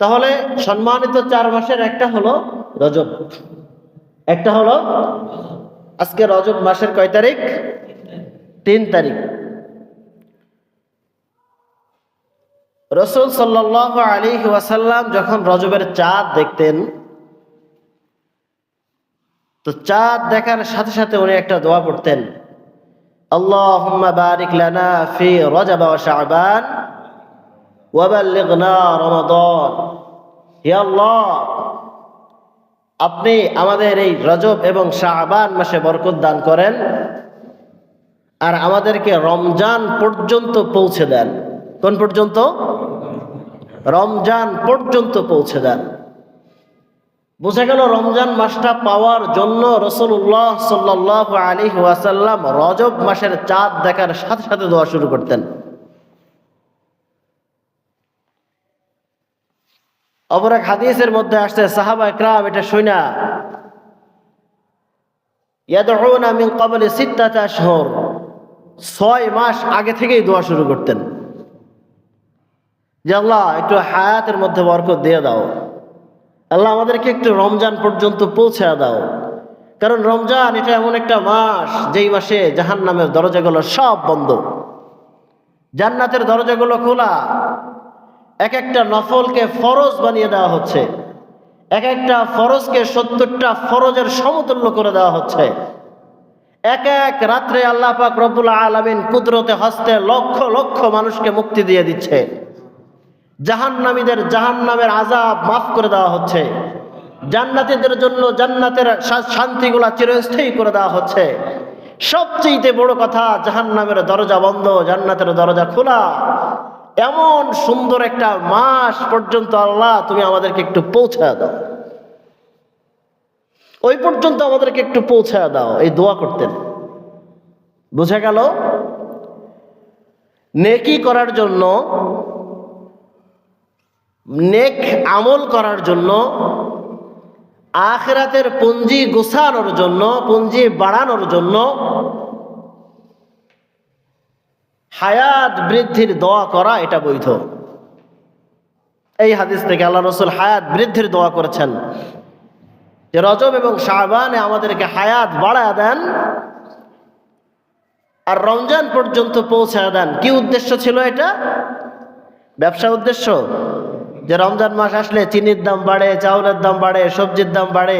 তাহলে সম্মানিত চার মাসের একটা হলো রজব। একটা হলো আজকে রজব মাসের কয় তারিখ? তিন তারিখ। রসুল সাল্লাহ আলী ওয়াসাল্লাম যখন রজবের চাঁদ দেখতেন, তো চাঁদ দেখার সাথে সাথে উনি একটা দোয়া পড়তেন, আল্লাহুম্মা বারিক লানা ফি রজব ওয়া আপনি আমাদের এই রজব এবং শাবান মাসে বরকত দান করেন আর আমাদেরকে রমজান পর্যন্ত পৌঁছে দেন। কোন পর্যন্ত? রমজান পর্যন্ত পৌঁছে দেন। বোঝা গেল রমজান মাসটা পাওয়ার জন্য রসুল্লাহ সাল্লাহ আলী ওয়াসাল্লাম রজব মাসের চাঁদ দেখার সাথে সাথে দোয়া শুরু করতেন। অপর এক হাদিসের মধ্যে আসছে, সাহাবা একরাম, এটা শুনা ইয়াদউনা মিন ক্বাবলি সিত্তাতা আশহুর। ছয় মাস আগে থেকেই দোয়া শুরু করতেন। যে আল্লাহ, একটু হায়াতের মধ্যে বরকত দিয়ে দাও। আল্লাহ, আমাদেরকে একটু রমজান পর্যন্ত পৌঁছে দাও। কারণ রমজান, এটা এমন একটা মাস, যেই মাসে জাহান নামের দরজাগুলো সব বন্ধ। জান্নাতের দরজাগুলো খোলা। এক একটা নফলকে ফরজ বানিয়ে দেওয়া হচ্ছে। এক একটা ফরজকে সত্তরটা ফরজের সমতুল্য করে দেওয়া হচ্ছে। এক এক রাত্রে আল্লাহ পাক রব্বুল আলমিন কুদরতে, হস্তে লক্ষ লক্ষ মানুষকে মুক্তি দিয়ে দিচ্ছে। জাহান্নামীদের জাহান্নামের আজাব মাফ করে দেওয়া হচ্ছে। জান্নাতীদের জন্য জান্নাতের শান্তিগুলা চিরস্থায়ী করে দেওয়া হচ্ছে। সবচেয়ে বড় কথা, জাহান্নামের দরজা বন্ধ, জান্নাতের দরজা খোলা। এমন সুন্দর একটা মাস পর্যন্ত আল্লাহ তুমি আমাদেরকে একটু পৌঁছা দাও। ওই পর্যন্ত আমাদেরকে একটু পৌঁছা দাও, এই দোয়া করতেন। বুঝা গেল? নেকি করার জন্য, নেক আমল করার জন্য, আখরাতের পুঞ্জি গোছানোর জন্য পুঞ্জি বাড়ানোর জন্য হায়াত বৃদ্ধির দোয়া করা এটা বৈধ। এই হাদিস থেকে আল্লাহ রসুল হায়াত বৃদ্ধির দোয়া করেছেন। যে রজব এবং শাহবানে আমাদেরকে হায়াত বাড়ায় দেন আর রমজান পর্যন্ত পৌঁছায় দেন। কি উদ্দেশ্য ছিল এটা? ব্যবসা উদ্দেশ্য? যে রমজান মাস আসলে চিনির দাম বাড়ে, চাউলের দাম বাড়ে, সবজির দাম বাড়ে,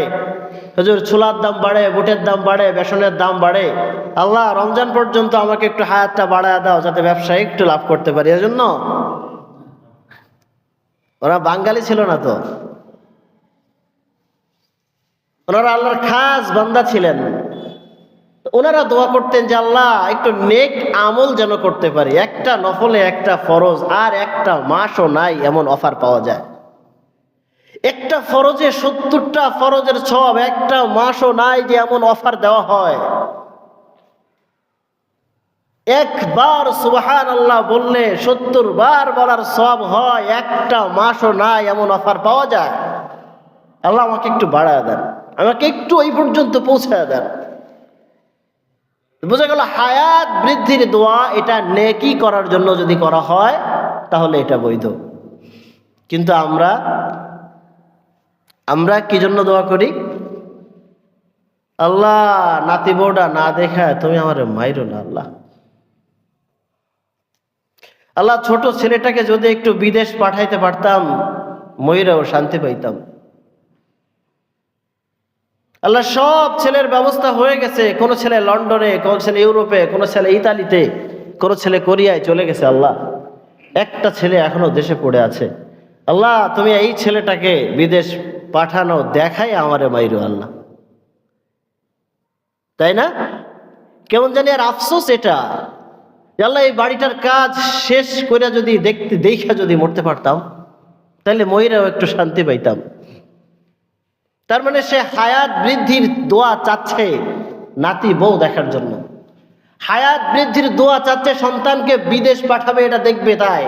হুজুর ছোলার দাম বাড়ে, বুটের দাম বাড়ে, বেসনের দাম বাড়ে। আল্লাহ রমজান পর্যন্ত আমাকে একটু হায়াতটা বাড়ায় দাও, যাতে ব্যবসায় একটু লাভ করতে পারি। এজন্য ওরা বাঙালি ছিল না তো। ওনারা আল্লাহর খাস বান্দা ছিলেন। ওনারা দোয়া করতেন যে, আল্লাহ, একটু নেক আমল যেন করতে পারি। একটা নফলে একটা ফরজ, আর একটা মাসও নাই এমন অফার পাওয়া যায়। একটা ফরজে সত্তরটা ফরজের সব একটা মাসও নাই যে এমন অফার দেওয়া হয়। একবার সুবাহান আল্লাহ বললে, সত্তর বার বলার সব হয়, একটা মাসও নাই এমন অফার পাওয়া যায়। আল্লাহ আমাকে একটু বাড়ায় দেন। আমাকে একটু ওই পর্যন্ত পৌঁছায় দেন। বোঝা গেল, হায়াত বৃদ্ধির দোয়া এটা নেকি করার জন্য যদি করা হয়, তাহলে এটা বৈধ। কিন্তু আমরা আমরা কি জন্য দোয়া করি? আল্লাহ, নাতি বউটা না দেখায় তুমি আমার মাইরো না, আল্লাহ। আল্লাহ, ছোট ছেলেটাকে যদি একটু বিদেশ পাঠাইতে পারতাম, ময়ূরেও শান্তি পাইতাম। আল্লাহ সব ছেলের ব্যবস্থা হয়ে গেছে। কোনো ছেলে লন্ডনে, কোনো ছেলে ইউরোপে, কোনো ছেলে ইতালিতে, কোনো ছেলে কোরিয়ায় চলে গেছে আল্লাহ। একটা ছেলে এখনও দেশে পড়ে আছে। আল্লাহ, তুমি এই ছেলেটাকে বিদেশ পাঠানো, দেখাই আমারে মাইরু আল্লাহ। তাই না? কেমন জানি আর আফসোস এটা। আল্লাহ, এই বাড়িটার কাজ শেষ করে যদি দেখতে দেখা যদি মরতে পারতাম তাহলে ময়ূরেও একটু শান্তি পাইতাম। তার মানে সে হায়াত বৃদ্ধির দোয়া চাচ্ছে নাতি বউ দেখার জন্য। হায়াত বৃদ্ধির দোয়া চাচ্ছে সন্তানকে বিদেশ পাঠাবে, এটা দেখবে তাই।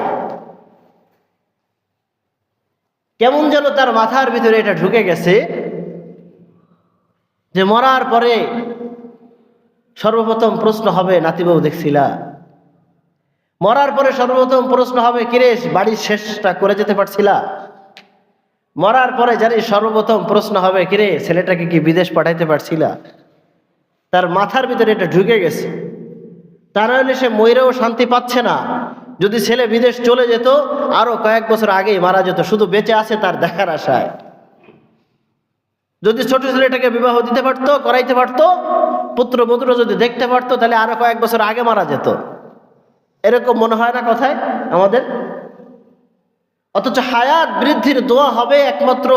কেমন যেন তার মাথার ভিতরে এটা ঢুকে গেছে যে মরার পরে সর্বপ্রথম প্রশ্ন হবে, নাতি বউ, দেখছিলা? মরার পরে সর্বপ্রথম প্রশ্ন হবে কিরেশ বাড়ির শেষটা করে যেতে পারছিলা? মরার পরে জানি সর্বপ্রথম প্রশ্ন হবে, কিরে, ছেলেটাকে কি বিদেশ পাঠাইতে পারছিলা? তার মাথার ভিতরে এটা ঢুকে গেছে। তার নাহলে সে ময়ূরেও শান্তি পাচ্ছে না। যদি ছেলে বিদেশ চলে যেত, আরও কয়েক বছর আগেই মারা যেত, শুধু বেঁচে আছে তার দেখার আশায়। যদি ছোট ছেলেটাকে বিবাহ দিতে পারতো, করাইতে পারতো, পুত্র পুত্র যদি দেখতে পারতো, তাহলে আরও কয়েক বছর আগে মারা যেত। এরকম মনে হয় না কথায় আমাদের? অথচ হায়াত বৃদ্ধির দোয়া হবে একমাত্র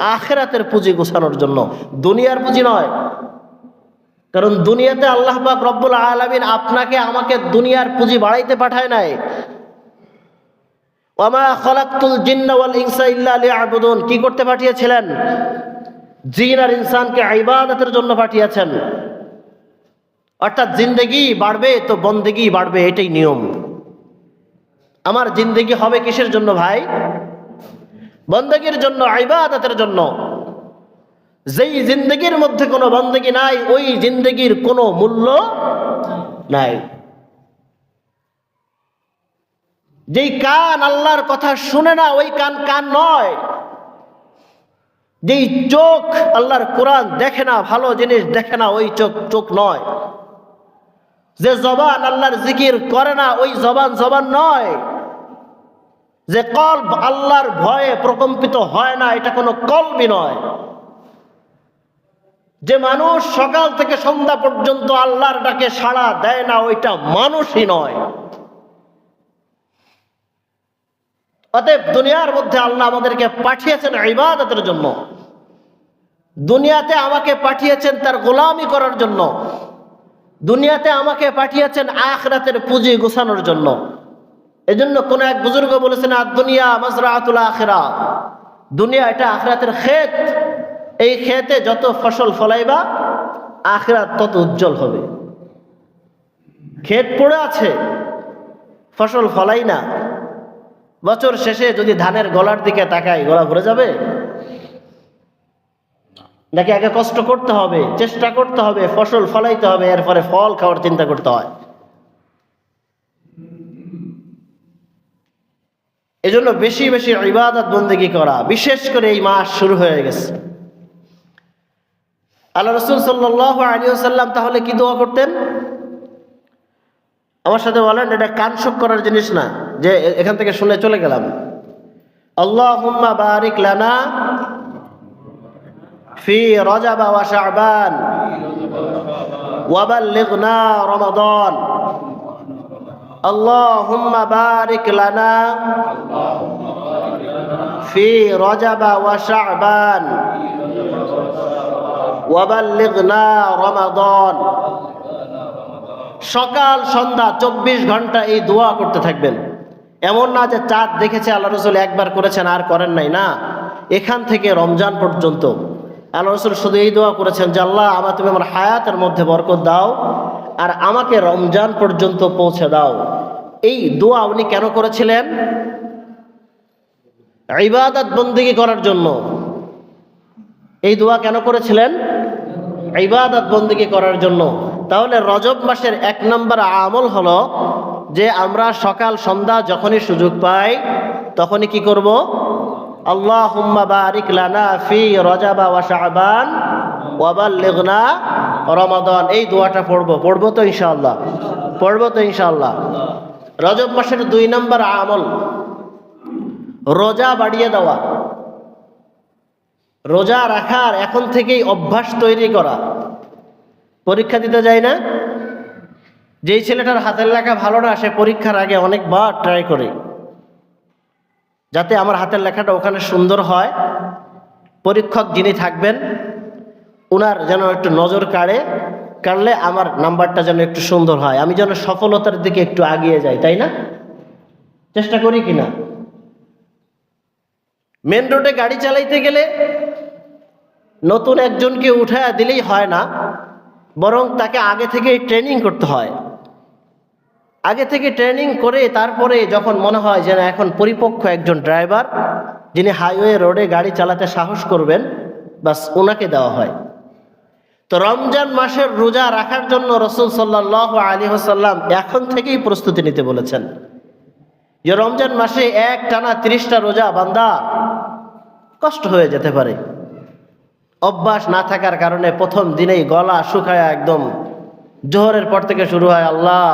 আখেরাতের পুঁজি গোছানোর জন্য। দুনিয়ার পুঁজি নয়। কারণ দুনিয়াতে আল্লাহ পাক রব্বুল আলমিন আপনাকে, আমাকে দুনিয়ার পুঁজি বাড়াইতে পাঠায় নাই। ওমা ইনসা ইল্লা কি করতে পাঠিয়েছিলেন? জিন আর ইনসানকে ইবাদতের জন্য পাঠিয়েছেন। অর্থাৎ জিন্দেগি বাড়বে তো বন্দেগি বাড়বে, এটাই নিয়ম। আমার জিন্দেগি হবে কিসের জন্য ভাই? বন্দেগির জন্য, ইবাদতের জন্য। যেই জিন্দগির মধ্যে কোনো বন্দেগি নাই, ওই জিন্দগির কোনো মূল্য নাই। যেই কান আল্লাহর কথা শুনে না, ওই কান কান নয়। যেই চোখ আল্লাহর কোরআন দেখে না, ভালো জিনিস দেখে না, ওই চোখ চোখ নয়। যে জবান আল্লাহর জিকির করে না, ওই জবান জবান নয়। যে কল্ব আল্লাহর ভয়ে প্রকম্পিত হয় না, এটা কোনো কলবি নয়। যে মানুষ সকাল থেকে সন্ধ্যা পর্যন্ত আল্লাহর ডাকে সাড়া দেয় না, ওইটা মানুষই নয়। অতএব দুনিয়ার মধ্যে আল্লাহ আমাদেরকে পাঠিয়েছেন ইবাদতের জন্য। দুনিয়াতে আমাকে পাঠিয়েছেন তার গোলামি করার জন্য। দুনিয়াতে আমাকে পাঠিয়েছেন আখরাতের পুঁজি গোছানোর জন্য। এজন্য কোন এক বুজুর্গ বলেছেন আর দুনিয়া মাজরাতুল আখেরা। দুনিয়া এটা আখরাতের ক্ষেত। এই ক্ষেতে যত ফসল ফলাইবা, আখরাত তত উজ্জ্বল হবে। ক্ষেত পড়ে আছে, ফসল ফলাই না। বছর শেষে যদি ধানের গলার দিকে তাকাই, গলা ভরে যাবে? নাকি আগে কষ্ট করতে হবে, চেষ্টা করতে হবে, ফসল ফলাইতে হবে, এরপরে ফল খাওয়ার চিন্তা করতে হয়। এজন্য বেশি বেশি ইবাদত বন্দেগি করা, বিশেষ করে এই মাস শুরু হয়ে গেছে। আল্লাহ রসুল সাল্লাম তাহলে কি দোয়া করতেন? আমার সাথে বলেন, এটা কানসক করার জিনিস না, যে এখান থেকে শুনে চলে গেলাম। আল্লাহ বারিক লানা ফি রজাবা ওয়া ওয়াবাল্লিগনা রমাদান। اللهم بارك لنا في رجب وشعبان وبلغنا رمضان সকাল সন্ধ্যা চব্বিশ ঘন্টা এই দোয়া করতে থাকবেন এমন না যে চাঁদ দেখেছে আল্লাহ রসুল একবার করেছেন আর করেন নাই না এখান থেকে রমজান পর্যন্ত আল্লাহ রসুল শুধু এই দোয়া করেছেন যে আল্লাহ আমার তুমি আমার হায়াতের মধ্যে বরকত দাও আর আমাকে রমজান পর্যন্ত পৌঁছে দাও এই দোয়া উনি কেন করেছিলেন? ইবাদত বন্দিগি করার জন্য। এই দোয়া কেন করেছিলেন? ইবাদত বন্দিগি করার জন্য। তাহলে রজব মাসের এক নম্বর আমল হলো যে আমরা সকাল, সন্ধ্যা যখনই সুযোগ পাই, তখনই কি করব? আল্লাহ বারিক লানা ফি রজাবা ওয়া শাবান ওয়াবাল্লিগনা রমাদান। এই দোয়াটা পড়ব। পড়ব তো ইনশাআল্লাহ। পড়ব তো ইনশাআল্লাহ। রজব মাসের দুই নম্বর আমল। রোজা বাড়িয়ে দেওয়া। রোজা রাখার এখন থেকেই অভ্যাস তৈরি করা। পরীক্ষা দিতে যায় না? যেই ছেলেটার হাতের লেখা ভালো না, সে পরীক্ষার আগে অনেকবার ট্রাই করে। যাতে আমার হাতের লেখাটা ওখানে সুন্দর হয়। পরীক্ষক যিনি থাকবেন ওনার যেন একটু নজর কাড়ে। কাড়লে আমার নাম্বারটা যেন একটু সুন্দর হয়, আমি যেন সফলতার দিকে একটু আগিয়ে যাই, তাই না? চেষ্টা করি কিনা? মেন রোডে গাড়ি চালাইতে গেলে নতুন একজনকে উঠায় দিলেই হয় না, বরং তাকে আগে থেকে ট্রেনিং করতে হয়। আগে থেকে ট্রেনিং করে তারপরে যখন মনে হয় যে না, এখন পরিপক্ক একজন ড্রাইভার যিনি হাইওয়ে রোডে গাড়ি চালাতে সাহস করবেন বাস ওনাকে দেওয়া হয়। তো রমজান মাসের রোজা রাখার জন্য রসুল সাল্লাহ আলী হাসাল্লাম এখন থেকেই প্রস্তুতি নিতে বলেছেন। যে রমজান মাসে এক টানা তিরিশটা রোজা বান্দা কষ্ট হয়ে যেতে পারে। অভ্যাস না থাকার কারণে প্রথম দিনেই গলা শুকায় একদম জোহরের পর থেকে শুরু হয়, আল্লাহ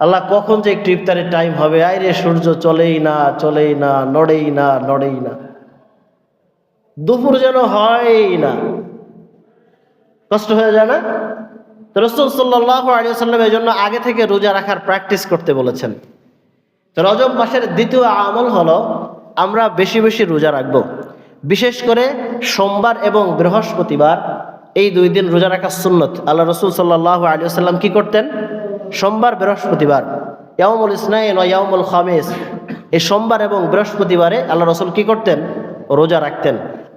আল্লাহ কখন যে একটু ইফতারের টাইম হবে? আইরে, সূর্য চলেই না চলেই না, নড়েই না নড়েই না। দুপুর যেন হয়ই না। কষ্ট হয়ে যায় না? তো রসুল সাল্লাহ আলিয়াল্লাম এই জন্য আগে থেকে রোজা রাখার প্র্যাকটিস করতে বলেছেন। তো রজব মাসের দ্বিতীয় আমল হলো আমরা বেশি বেশি রোজা রাখব। বিশেষ করে সোমবার এবং বৃহস্পতিবার এই দুই দিন রোজা রাখার সুন্নত। আল্লাহ রসুল সাল্লাহ আলিয়াল্লাম কি করতেন? সোমবার, বৃহস্পতিবার ইয়ামুল ইসনাইন ও ইয়ামুল খামিস। এই সোমবার এবং বৃহস্পতিবারে আল্লাহ রসুল কি করতেন? রোজা রাখতেন।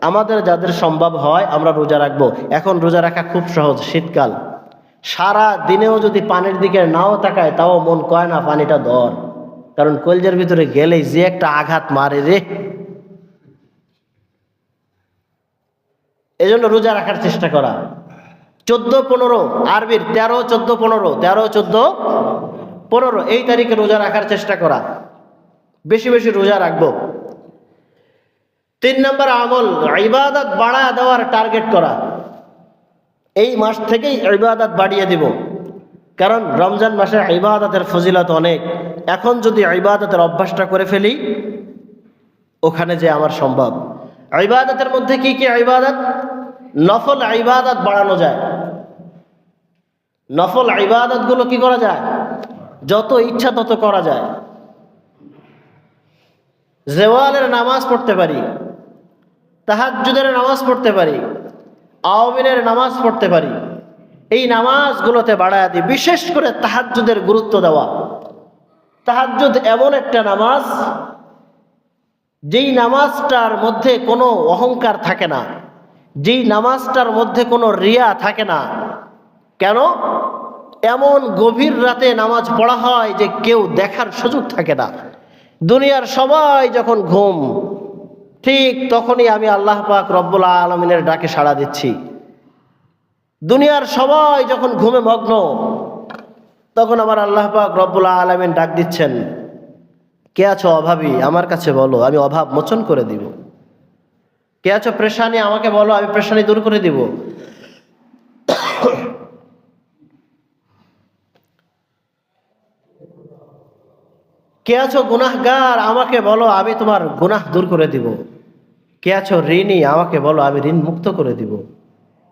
আমাদের যাদের সম্ভব হয়, আমরা রোজা রাখব। এখন রোজা রাখা খুব সহজ, শীতকাল। সারা দিনেও যদি পানির দিকে নাও তাকায়, তাও মন কয় না পানিটা দর কারণ কলজের ভিতরে গেলেই যে একটা আঘাত মারে রে। এজন্য রোজা রাখার চেষ্টা করা। চোদ্দ পনেরো, আরবির তেরো, চোদ্দ পনেরো, তেরো, চোদ্দ পনেরো। এই তারিখে রোজা রাখার চেষ্টা করা। বেশি বেশি রোজা রাখব। তিন নম্বর আমল, ইবাদত বাড়া দেওয়ার টার্গেট করা। এই মাস থেকেই ইবাদত বাড়িয়ে দিব। কারণ রমজান মাসে ইবাদতের ফজিলত অনেক। এখন যদি ইবাদতের অভ্যাসটা করে ফেলি, ওখানে যে আমার সম্ভব। ইবাদতের মধ্যে কি কি ইবাদত? নফল ইবাদত বাড়ানো যায়। নফল ইবাদতগুলো কি করা যায়? যত ইচ্ছা তত করা যায়। জেওয়ালের নামাজ পড়তে পারি। তাহাজ্জুদের নামাজ পড়তে পারি, আওয়ামিনের নামাজ পড়তে পারি, এই নামাজগুলোতে বাড়ায় দিই, বিশেষ করে তাহাজ্জুদের গুরুত্ব দেওয়া। তাহাজ্জুদ এমন একটা নামাজ, যেই নামাজটার মধ্যে কোনো অহংকার থাকে না, যেই নামাজটার মধ্যে কোনো রিয়া থাকে না। কেন? এমন গভীর রাতে নামাজ পড়া হয় যে কেউ দেখার সুযোগ থাকে না। দুনিয়ার সবাই যখন ঘুম ঠিক তখনই আমি আল্লাহ পাক রব্বুল আলমিনের ডাকে সাড়া দিচ্ছি। দুনিয়ার সবাই যখন ঘুমে মগ্ন, তখন আমার আল্লাহ পাক রব্বুল আলমিন ডাক দিচ্ছেন, কে আছো অভাবী? আমার কাছে বলো, আমি অভাব মোচন করে দিব। কে আছো প্রেশানি? আমাকে বলো, আমি প্রেশানি দূর করে দিব। কে আছো গুনাহগার? আমাকে বলো, আমি তোমার গুনাহ দূর করে দিব। কে আছো? ঋণী, আমাকে বলো, আমি ঋণ মুক্ত করে দিব।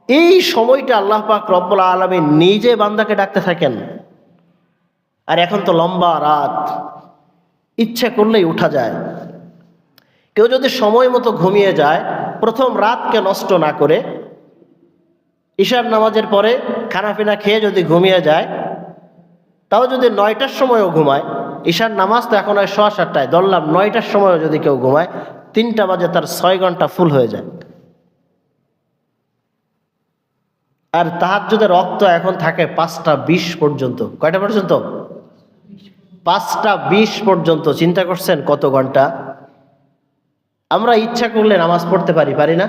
এই সময়টা আল্লাহ পাক রব্বুল আলমী নিজে বান্দাকে ডাকতে থাকেন। আর এখন তো লম্বা রাত। ইচ্ছে করলেই উঠা যায়। কেউ যদি সময় মতো ঘুমিয়ে যায়, প্রথম রাতকে নষ্ট না করে, ঈশার নামাজের পরে খানাপিনা খেয়ে যদি ঘুমিয়ে যায়, তাও যদি নয়টার সময়ও ঘুমায়, ঈশার নামাজ তো এখন হয় সোয়া সাতটায়, ধরলাম নয়টার সময়ও যদি কেউ ঘুমায় তিনটা বাজে তার ছয় ঘণ্টা ফুল হয়ে যায়। আর যদি রক্ত এখন থাকে পাঁচটা বিশ পর্যন্ত। কয়টা পর্যন্ত? পাঁচটা বিশ পর্যন্ত। চিন্তা করছেন কত ঘণ্টা? আমরা ইচ্ছা করলে নামাজ পড়তে পারি পারি না?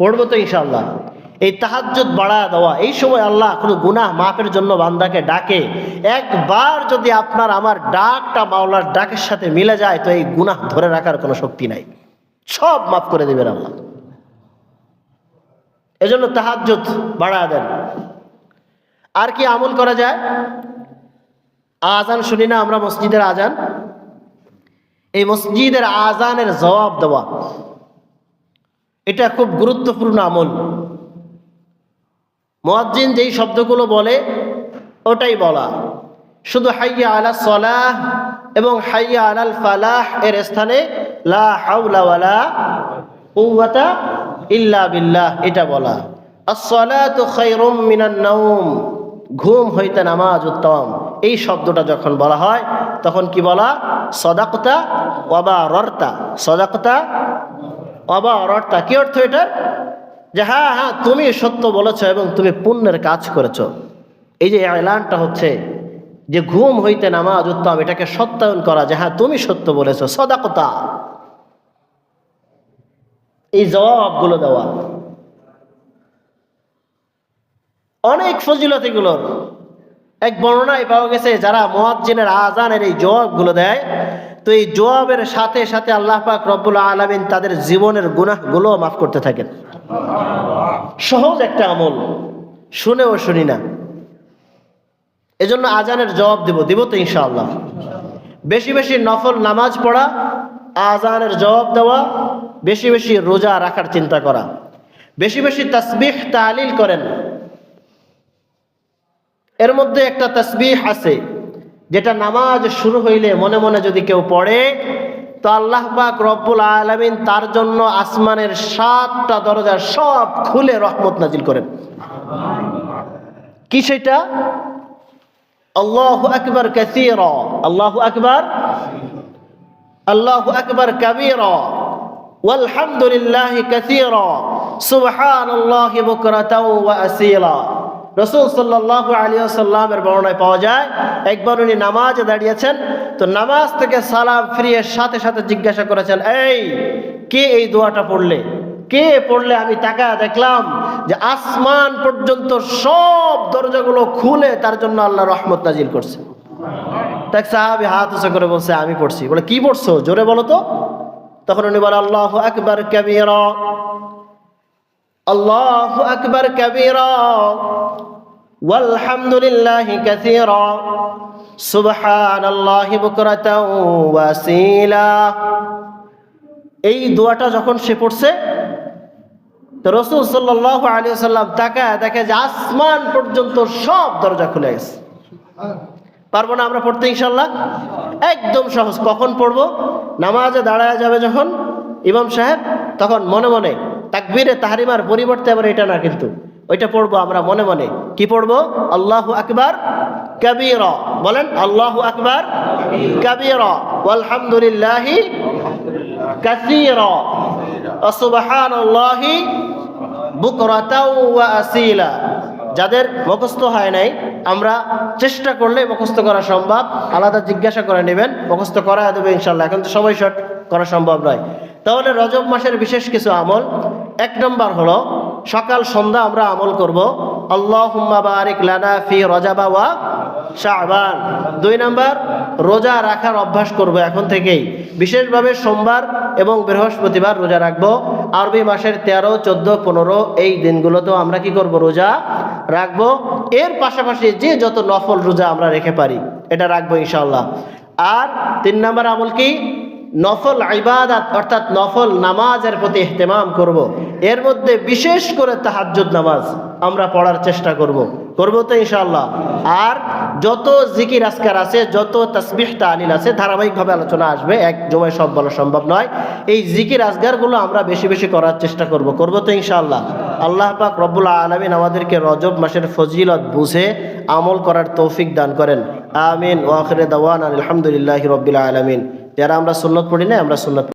পড়ব তো ইনশাল্লাহ এই তাহাজ্জুদ বাড়া দেওয়া, এই সময় আল্লাহ কোনো গুনাহ মাফের জন্য বান্দাকে ডাকে। একবার যদি আপনার আমার ডাকটা মাওলার ডাকের সাথে মিলে যায়, তো এই গুনাহ ধরে রাখার কোনো শক্তি নাই। সব মাফ করে দেবেন আল্লাহ। এজন্য তাহাজ্জুদ বাড়া দেন। আর কি আমল করা যায়? আজান শুনি না আমরা মসজিদের আজান? এই মসজিদের আজানের জবাব দেওয়া। এটা খুব গুরুত্বপূর্ণ আমল। মোয়াজ্জিন যেই শব্দগুলো বলে, ওটাই বলা। শুধু হাইয়া আলা সলাহ এবং হাইয়া আলাল ফালাহ এর স্থানে লা হাওলা ওয়ালা কুওয়াতা ইল্লা বিল্লাহ এটা বলা। as-salatu খায়রুম মিনান নাওম, ঘুম হইতে নামাজ উত্তম। এই শব্দটা যখন বলা হয়, তখন কি বলা? সদাকতা ওয়াবা রর্তা, সদাকতা ওয়াবা রর্তা। কি অর্থ এটার? যে হ্যাঁ হ্যাঁ তুমি সত্য বলেছ এবং তুমি পুণ্যের কাজ করেছ। এই যে এলানটা হচ্ছে যে ঘুম হইতে নামাজ উত্তম, এটাকে সত্যায়ন করা, যে হ্যাঁ তুমি সত্য বলেছ, সদাকতা। এই জবাবগুলো দেওয়া। অনেক ফজিলত এগুলোর। এক বর্ণনায় পাওয়া গেছে, যারা মোয়াজ্জিনের আজানের এই জবাবগুলো দেয়, তো এই জবাবের সাথে সাথে আল্লাহ পাক রব্বুল আলমিন তাদের জীবনের গুনাহগুলো মাফ করতে থাকেন। সহজ একটা আমল। শুনেও শুনি না। এজন্য আজানের জবাব দিব দিব তো ইনশাআল্লাহ। বেশি বেশি নফল নামাজ পড়া, আজানের জবাব দেওয়া, বেশি বেশি রোজা রাখার চিন্তা করা। বেশি বেশি তসবিহ তালিল করেন। এর মধ্যে একটা তসবিহ আছে, যেটা নামাজ শুরু হইলে মনে মনে যদি কেউ পড়ে তো আল্লাহ পাক রব্বুল আলমিন তার জন্য আসমানের সাতটা দরজা সব খুলে রহমত নাজিল করেন কি সেটা আল্লাহ আকবর কাসির আল্লাহ আকবর আল্লাহ আকবর কবির والحمدلله كثيرا سبحان الله بكرة وأسيلا রসুল সাল্লাহ আলিয়া সাল্লামের বর্ণনায় পাওয়া যায়, একবার উনি নামাজে দাঁড়িয়েছেন, তো নামাজ থেকে সালাম ফিরিয়ে সাথে সাথে জিজ্ঞাসা করেছেন, এই, কে এই দোয়াটা পড়লে? কে পড়লে আমি তাকা দেখলাম যে আসমান পর্যন্ত সব দরজাগুলো খুলে তার জন্য আল্লাহ রহমত নাজিল করছে। তাক সাহাবি হাত উঁচু করে বলছে, আমি পড়ছি। বলে, কি পড়ছো? জোরে বলো তো। তখন উনি বলে, আল্লাহ আকবর কবির। আল্লাহ আকবর কবির আলহামদুলিল্লাহ কাসির সুবহান আল্লাহ বুকরাত ওয়াসিলা। এই দোয়াটা যখন সে পড়ছে, তো রসুল সাল্লাহ আলী সাল্লাম তাকায় দেখে যে আসমান পর্যন্ত সব দরজা খুলে গেছে। পারব না আমরা পড়তে ইনশাল্লাহ একদম সহজ। কখন পড়ব? নামাজে দাঁড়ায় যাবে যখন ইমাম সাহেব, তখন মনে মনে তাকবীরে তাহারিমার পরিবর্তে আবার এটা না কিন্তু। ওইটা পড়ব আমরা মনে মনে। কি পড়ব? আল্লাহ আকবার, কবির। বলেন, আল্লাহ আকবার, কবির। আলহামদুলিল্লাহি ওয়া আসিলা। যাদের মুখস্থ হয় নাই, আমরা চেষ্টা করলে মুখস্থ করা সম্ভব। আলাদা জিজ্ঞাসা করে নেবেন, মুখস্থ করা দেবে ইনশাল্লাহ এখন তো সবাই শট করা সম্ভব নয়। তাহলে রজব মাসের বিশেষ কিছু আমল। এক নম্বর হলো, সকাল, সন্ধ্যা আমরা আমল করব। আল্লাহ লানা ফি রজাবা শাহবান দুই নাম্বার, রোজা রাখার অভ্যাস করব এখন থেকেই। বিশেষভাবে সোমবার এবং বৃহস্পতিবার রোজা রাখব। আরবি মাসের তেরো, চোদ্দ, পনেরো এই দিনগুলোতেও আমরা কি করব? রোজা রাখব। এর পাশাপাশি যে যত নফল রোজা আমরা রেখে পারি, এটা রাখব ইনশাল্লাহ আর তিন নম্বর আমল কি? নফল ইবাদাত অর্থাৎ নফল নামাজের প্রতি ইহতেমাম করব। এর মধ্যে বিশেষ করে তাহাজ্জুদ নামাজ আমরা পড়ার চেষ্টা করব। করব তো ইনশাল্লাহ আর যত জিকির আজকার আছে, যত তসবিহ, তালিল আছে, ধারাবাহিকভাবে আলোচনা আসবে, এক জমায় সব বলা সম্ভব নয়। এই জিকির আজগারগুলো আমরা বেশি বেশি করার চেষ্টা করব। করব তো ইনশাআল্লাহ। আল্লাহ পাক রব্বুল আলমিন আমাদেরকে রজব মাসের ফজিলত বুঝে আমল করার তৌফিক দান করেন। আমিন। ওয়াখরে দাওয়ান আলহামদুলিল্লাহ রবিল আলমিন। যারা আমরা সুন্নত পড়ি না আমরা সুন্নত